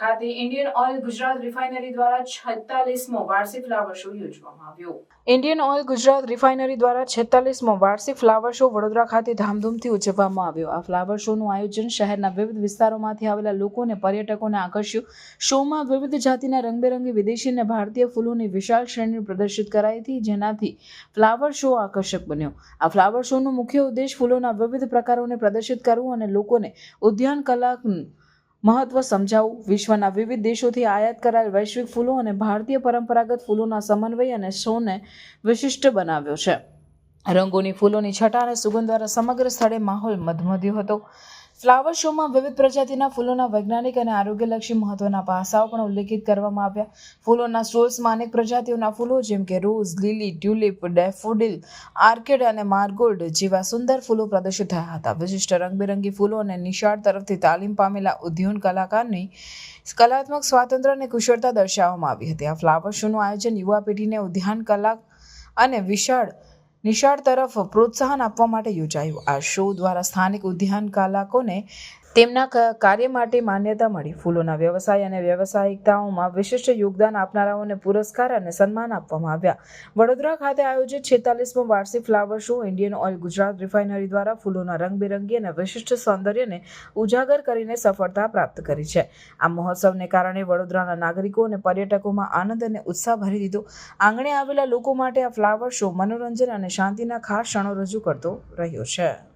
ખાતે Indian oil Gujarat refinery દ્વારા છેતાલીસમો વાર્ષિક ફ્લાવર શો યોજવામાં આવ્યો. ઇન્ડિયન ઓઇલ ગુજરાત રિફાઇનરી દ્વારા છેતાલીસમો વાર્ષિક ફ્લાવર શો વડોદરા ખાતે ધામધૂમથી ઉજવવામાં આવ્યો. આ ફ્લાવર શોનું આયોજન શહેરના વિવિધ વિસ્તારોમાંથી આવેલા લોકોને પર્યટકોને આકર્ષ્યું. શોમાં વિવિધ જાતિના રંગબેરંગી વિદેશી અને ભારતીય ફૂલોની વિશાળ શ્રેણી પ્રદર્શિત કરાઈ હતી, જેનાથી ફ્લાવર શો આકર્ષક બન્યો. આ ફ્લાવર શોનો મુખ્ય ઉદ્દેશ ફૂલોના વિવિધ પ્રકારોને પ્રદર્શિત કરવું અને લોકોને ઉદ્યાન કલાનું મહત્વ સમજાવવું વિશ્વના વિવિધ દેશોથી આયાત કરાયેલ વૈશ્વિક ફૂલો અને ભારતીય પરંપરાગત ફૂલોના સમન્વય અને શોને વિશિષ્ટ બનાવ્યો છે. રંગોની ફૂલોની છટા અને સુગંધ દ્વારા સમગ્ર સ્થળે માહોલ મધમધ્યો હતો. ફ્લાવર શોમાં વિવિધ પ્રજાતિના ફૂલોના વૈજ્ઞાનિક અને આરોગ્યલક્ષી મહત્વના પાસાઓ પણ ઉલ્લેખિત કરવામાં આવ્યા. ફૂલોના સ્ટોલ્સમાં અનેક પ્રજાતિઓના ફૂલો જેમ કે rose lily tulip daffodil orchid અને માર્ગોલ્ડ જેવા સુંદર ફૂલો પ્રદર્શિત થયા હતા. વિશિષ્ટ રંગબેરંગી ફૂલો અને નિશાળ તરફથી તાલીમ પામેલા ઉદ્યોન કલાકારની કલાત્મક સ્વાતંત્ર્ય અને કુશળતા દર્શાવવામાં આવી હતી. આ ફ્લાવર શોનું આયોજન યુવા પેઢીને ઉદ્યાન કલા અને વિશાળ નિશાળ તરફ પ્રોત્સાહન આપવા માટે યોજાયું. આ શો દ્વારા સ્થાનિક ઉદ્યાન કલાકોને તેમના કાર્ય માટે માન્યતા મળી. ફૂલોના વ્યવસાય અને વ્યવસાયિકતાઓમાં વિશિષ્ટ યોગદાન આપનારાઓને પુરસ્કાર અને સન્માન આપવામાં આવ્યા. વડોદરા ખાતે આયોજિત છેતાલીસમો વાર્ષિક flower show Indian oil Gujarat refinery દ્વારા ફૂલોના રંગબેરંગી અને વિશિષ્ટ સૌંદર્યને ઉજાગર કરીને સફળતા પ્રાપ્ત કરી છે. આ મહોત્સવને કારણે વડોદરાના નાગરિકો અને પર્યટકોમાં આનંદ અને ઉત્સાહ ભરી દીધો. આંગણે આવેલા લોકો માટે આ ફ્લાવર શો મનોરંજન અને શાંતિના ખાસ ક્ષણો રજૂ કરતો રહ્યો છે.